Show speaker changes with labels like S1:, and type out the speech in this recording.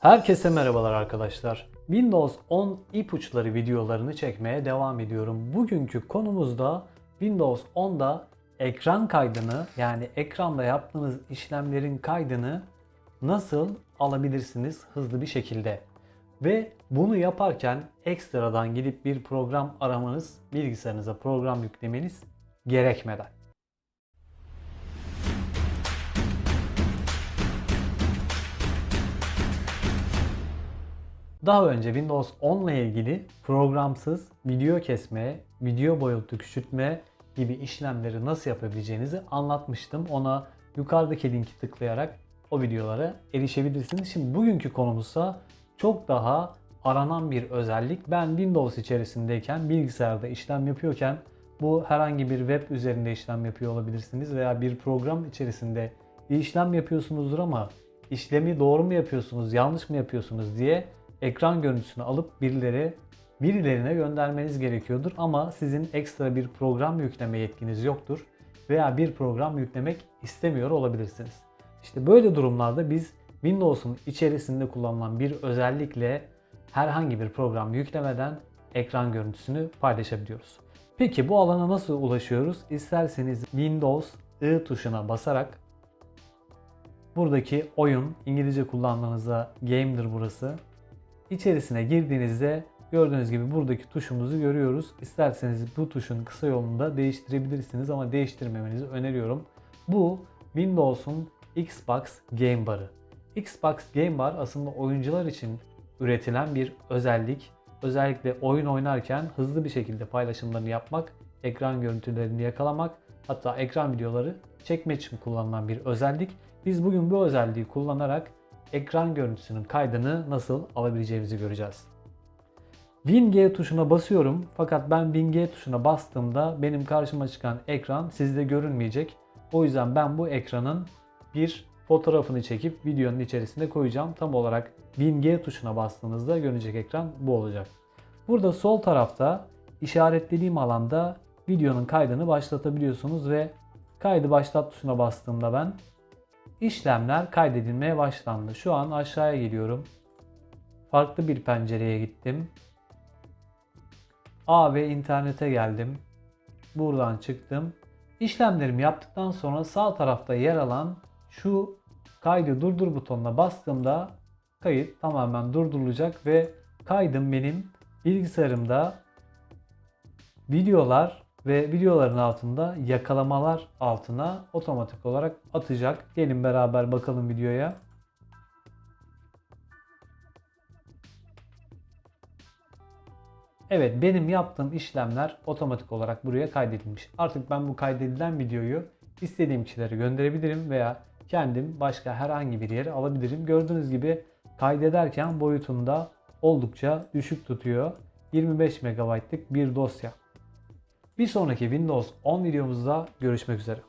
S1: Herkese merhabalar arkadaşlar. Windows 10 ipuçları videolarını çekmeye devam ediyorum. Bugünkü konumuzda Windows 10'da ekran kaydını yani ekranda yaptığınız işlemlerin kaydını nasıl alabilirsiniz hızlı bir şekilde. Ve bunu yaparken ekstradan gidip bir program aramanız, bilgisayarınıza program yüklemeniz gerekmeden. Daha önce Windows 10 ile ilgili programsız video kesme, video boyutu küçültme gibi işlemleri nasıl yapabileceğinizi anlatmıştım. Ona yukarıdaki linki tıklayarak o videolara erişebilirsiniz. Şimdi bugünkü konumuzsa çok daha aranan bir özellik. Ben Windows içerisindeyken bilgisayarda işlem yapıyorken bu herhangi bir web üzerinde işlem yapıyor olabilirsiniz veya bir program içerisinde bir işlem yapıyorsunuzdur ama işlemi doğru mu yapıyorsunuz, yanlış mı yapıyorsunuz diye ekran görüntüsünü alıp birileri birilerine göndermeniz gerekiyordur ama sizin ekstra bir program yükleme yetkiniz yoktur veya bir program yüklemek istemiyor olabilirsiniz. İşte böyle durumlarda biz Windows'un içerisinde kullanılan bir özellikle herhangi bir program yüklemeden ekran görüntüsünü paylaşabiliyoruz. Peki bu alana nasıl ulaşıyoruz? İsterseniz Windows I tuşuna basarak buradaki oyun İngilizce kullandığınızda game'dir burası. İçerisine girdiğinizde gördüğünüz gibi buradaki tuşumuzu görüyoruz. İsterseniz bu tuşun kısa yolunu da değiştirebilirsiniz ama değiştirmemenizi öneriyorum. Bu Windows'un Xbox Game Bar'ı. Xbox Game Bar aslında oyuncular için üretilen bir özellik. Özellikle oyun oynarken hızlı bir şekilde paylaşımlarını yapmak, ekran görüntülerini yakalamak, hatta ekran videoları çekmek için kullanılan bir özellik. Biz bugün bu özelliği kullanarak ekran görüntüsünün kaydını nasıl alabileceğimizi göreceğiz. WinG tuşuna basıyorum fakat ben WinG tuşuna bastığımda benim karşıma çıkan ekran sizde görünmeyecek. O yüzden ben bu ekranın bir fotoğrafını çekip videonun içerisine koyacağım. Tam olarak WinG tuşuna bastığınızda görünecek ekran bu olacak. Burada sol tarafta işaretlediğim alanda videonun kaydını başlatabiliyorsunuz ve kaydı başlat tuşuna bastığımda ben işlemler kaydedilmeye başlandı. Şu an aşağıya geliyorum. Farklı bir pencereye gittim. A ve internete geldim. Buradan çıktım. İşlemlerimi yaptıktan sonra sağ tarafta yer alan şu kaydı durdur butonuna bastığımda kayıt tamamen durdurulacak ve kaydım benim bilgisayarımda videolar ve videoların altında yakalamalar altına otomatik olarak atacak. Gelin beraber bakalım videoya. Evet benim yaptığım işlemler otomatik olarak buraya kaydedilmiş. Artık ben bu kaydedilen videoyu istediğim kişilere gönderebilirim veya kendim başka herhangi bir yere alabilirim. Gördüğünüz gibi kaydederken boyutunda oldukça düşük tutuyor. 25 MB'lık bir dosya. Bir sonraki Windows 10 videomuzda görüşmek üzere.